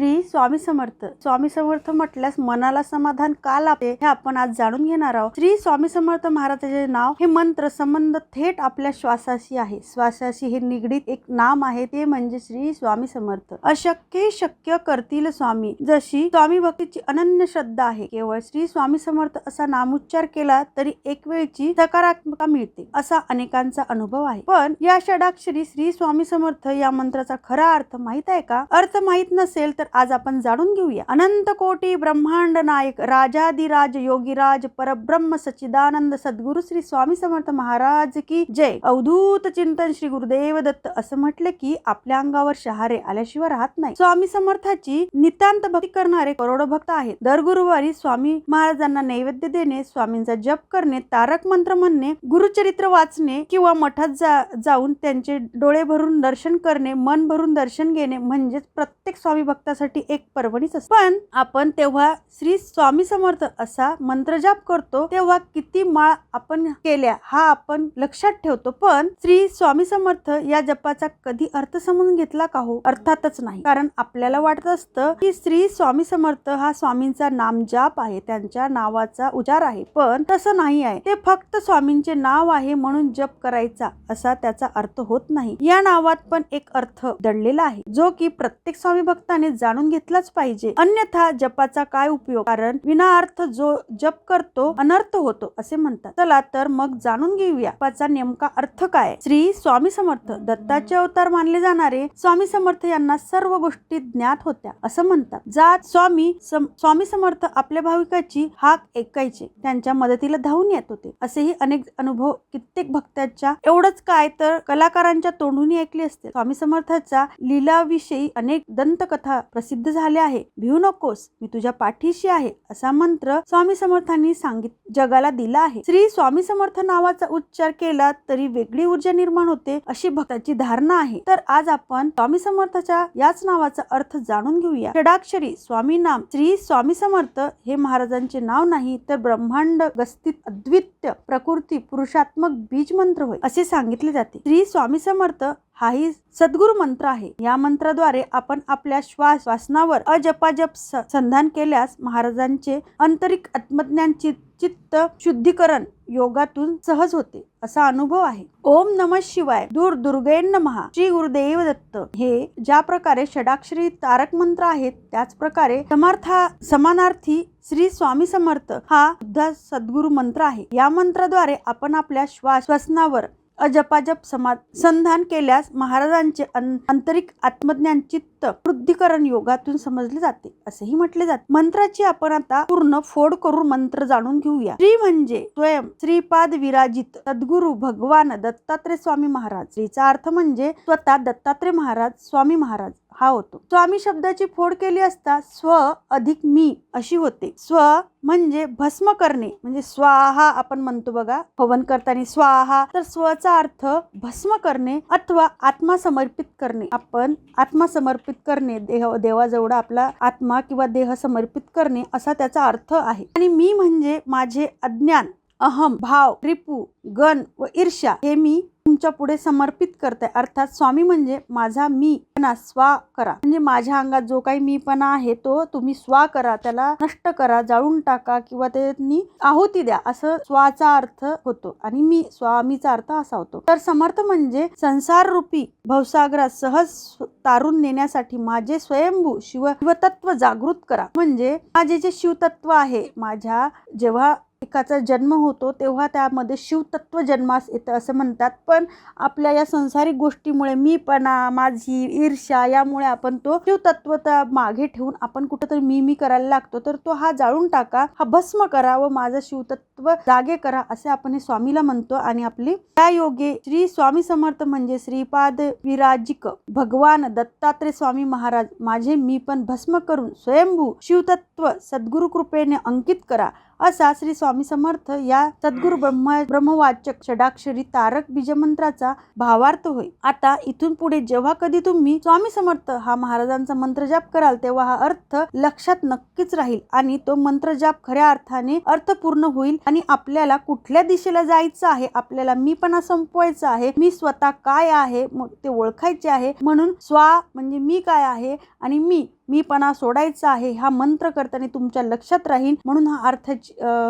श्री स्वामी समर्थ. स्वामी समर्थ म्हटल्यास मनाला समाधान का लाभते हे आपण आज जाणून घेणार आहोत. श्री स्वामी समर्थ महाराजाचे नाव हे मंत्र संबंध थेट आपल्या श्वासाशी आहे. श्वासाशी हे निगडीत एक नाम आहे ते म्हणजे श्री स्वामी समर्थ. अशक्य शक्य करतील स्वामी. जशी स्वामी भक्तीची अनन्य श्रद्धा आहे केवळ श्री स्वामी समर्थ असा नामोच्चार केला तरी एक वेळची सकारात्मकता मिळते असा अनेकांचा अनुभव आहे. पण या षडाक्षरी श्री स्वामी समर्थ या मंत्राचा खरा अर्थ माहीत आहे का? अर्थ माहीत नसेल तर आज आपण जाणून घेऊया. अनंत कोटी ब्रह्मांड नायक राजाधिराज योगीराज परब्रह्म सच्चिदानंद सद्गुरु श्री स्वामी समर्थ महाराज की जय. अवधूत चिंतन श्री गुरुदेव दत्त असं म्हटलं की आपल्या अंगावर शहारे आल्याशिवाय राहत नाही. स्वामी समर्थाची नितांत भक्ती करणारे करोडो भक्त आहेत. दर गुरुवारी स्वामी महाराजांना नैवेद्य देणे स्वामींचा जप करणे तारक मंत्र म्हणणे गुरुचरित्र वाचणे किंवा मठात जा जाऊन त्यांचे डोळे भरून दर्शन करणे मन भरून दर्शन घेणे म्हणजेच प्रत्येक स्वामी भक्तासाठी एक पर्वणीच असते. पण आपण तेव्हा श्री स्वामी समर्थ असा मंत्रजाप करतो तेव्हा किती माळ आपण केल्या हा आपण लक्षात ठेवतो. पण श्री स्वामी समर्थ या जपाचा कधी अर्थ समजून घेतला का हो? अर्थातच नाही. कारण आपल्याला वाटत असतं की श्री स्वामी समर्थ हा स्वामींचा नाम जाप आहे त्यांच्या नावाचा उजार आहे. पण तसं नाही आहे. ते फक्त स्वामींचे नाव आहे म्हणून जप करायचा असा त्याचा अर्थ होत नाही. या नावात पण एक अर्थ दडलेला आहे. जो की प्रत्येक स्वामी भक्ताने जा जाणून घेतलाच पाहिजे. अन्यथा जपाचा काय उपयोग? कारण विना अर्थ जो जप करतो अनर्थ होतो असे म्हणतात. चला तर मग जाणून घेऊया जपाचा नेमका अर्थ काय? श्री स्वामी समर्थ दत्ताचे अवतार मानले जाणारे स्वामी समर्थ यांना सर्व गोष्टी ज्ञात होत्या असं म्हणतात. जात स्वामी सम- स्वामी समर्थ आपल्या भाविकाची हाक ऐकायचे त्यांच्या मदतीला धावून येत होते. असेही अनेक अनुभव कित्येक भक्तांच्या एवढंच काय तर कलाकारांच्या तोंडून ऐकले असते. स्वामी समर्थाचा लीलाविषयी अनेक दंतकथा प्रसिद्ध झाले आहे. भिवू नकोस मी तुझ्या पाठीशी आहे असा मंत्र स्वामी समर्थांनी सांगित जगाला दिला आहे. श्री स्वामी समर्थ नावाचा उच्चार केला तरी वेगळी ऊर्जा निर्माण होते अशी भक्ताची धारणा आहे. तर आज आपण स्वामी समर्थाच्या याच नावाचा अर्थ जाणून घेऊया. षडाक्षरी स्वामी नाम श्री स्वामी समर्थ हे महाराजांचे नाव नाही तर ब्रह्मांड गस्तीत अद्वित्य प्रकृती पुरुषात्मक बीज मंत्र होय असे सांगितले जाते. श्री स्वामी समर्थ हाही सद्गुरु मंत्र आहे. या मंत्राद्वारे आपण आपल्या श्वास श्वासनावर अजपाजप स- संधान केल्यास महाराजांचे आंतरिक आत्मज्ञान चित्त शुद्धीकरण योगातून सहज होते. असा अनुभव आहे. ओम नम शिवाय दूर दुर्गेन महा श्री गुरुदेव दत्त. हे ज्या प्रकारे षडाक्षरी तारक मंत्र आहेत त्याच प्रकारे समर्था समानार्थी श्री स्वामी समर्थ हा सुद्धा सद्गुरु मंत्र आहे. या मंत्राद्वारे आपण आपल्या श्वास श्वसनावर अजपाजप समाज संधान केल्यास महाराजांचे आंतरिक आत्मज्ञान चित्त वृद्धीकरण योगातून समजले जाते असेही म्हटले जाते. मंत्राची आपण आता पूर्ण फोड करून मंत्र जाणून घेऊया. श्री म्हणजे स्वयं श्रीपाद विराजित सद्गुरु भगवान दत्तात्रय स्वामी महाराज. श्रीचा अर्थ म्हणजे स्वतः दत्तात्रय महाराज स्वामी महाराज. हा होतो. स्वामी शब्दाची फोड केली असता स्व अधिक मी अशी होते. स्व म्हणजे भस्म करणे म्हणजे स्वाहा आपण म्हणतो बघा हवन करताना स्वाहा. तर स्वचा अर्थ भस्म करणे अथवा आत्मा समर्पित करणे. आपण आत्मा समर्पित करणे देह देवाजवळ आपला आत्मा किंवा देह समर्पित करणे असा त्याचा अर्थ आहे. आणि मी म्हणजे माझे अज्ञान. अहम भाव रिपू गण व ईर्ष्या हे मी तुमच्यापुढे समर्पित करते. अर्थात स्वामी म्हणजे माझा मी. पणा स्वा करा. म्हणजे माझ्या अंगात जो काही मीपणा आहे तो तुम्ही स्वा करा. त्याला नष्ट करा जाळून टाका किंवा त्यांनी आहुती द्या. असं स्वाचा अर्थ होतो आणि मी स्वामीचा अर्थ असा होतो. तर समर्थ म्हणजे संसार रूपी भवसागरात सहज तारून नेण्यासाठी माझे स्वयंभू शिव शिवतत्व जागृत करा. म्हणजे माझे जे शिवतत्व आहे माझ्या जेव्हा एकाचा जन्म होतो तेव्हा त्यामध्ये शिवतत्व जन्मास येतं असं म्हणतात. पण आपल्या या संसारिक गोष्टीमुळे मीपणा माझी ईर्ष्या यामुळे आपण तो शिवतत्वता मागे ठेवून आपण कुठंतरी मी मी करायला लागतो. तर तो हा जाळून टाका हा भस्म करा व माझं शिवतत्व जागे करा असे आपण हे स्वामीला म्हणतो आणि आपली त्या योगे श्री स्वामी समर्थ म्हणजे श्रीपाद विराजिक भगवान दत्तात्रय स्वामी महाराज माझे मी पण भस्म करून स्वयंभू शिवतत्व सद्गुरु कृपेने अंकित करा. असा श्री स्वामी समर्थ या सद्गुरु ब्रह्म ब्रह्मवाचक षडाक्षरी तारक बीजमंत्राचा भावार्थ होय. आता इथून पुढे जेव्हा कधी तुम्ही स्वामी समर्थ हा महाराजांचा मंत्र जाप कराल तेव्हा हा अर्थ लक्षात नक्कीच राहील आणि तो मंत्र जाप खऱ्या अर्थाने अर्थपूर्ण होईल आणि आपल्याला कुठल्या दिशेला जायचं आहे आपल्याला मीपणा संपवायचा आहे मी स्वतः काय आहे मग ते ओळखायचे आहे म्हणून स्वा म्हणजे मी काय आहे आणि मी मीपणा सोडायचा आहे हा मंत्र करताना तुमच्या लक्षात राहील म्हणून हा अर्थ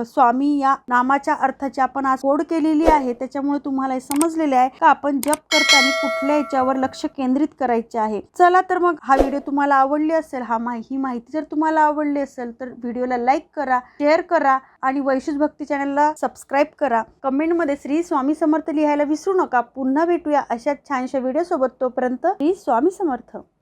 स्वामी या नामाच्या अर्थाची आपण आज कोड केलेली आहे. त्याच्यामुळे तुम्हाला हे समजलेले आहे का? आपण जप करताना कुठल्या याच्यावर लक्ष केंद्रित करायचे आहे? चला तर मग हा व्हिडिओ तुम्हाला आवडली असेल हा माहि- ही माहिती जर तुम्हाला आवडली असेल तर व्हिडिओला लाईक करा शेअर करा आणि वैशुष भक्ती चॅनलला सबस्क्राईब करा. कमेंटमध्ये श्री स्वामी समर्थ लिहायला विसरू नका. पुन्हा भेटूया अशा छानशा व्हिडिओ सोबत तोपर्यंत श्री स्वामी समर्थ.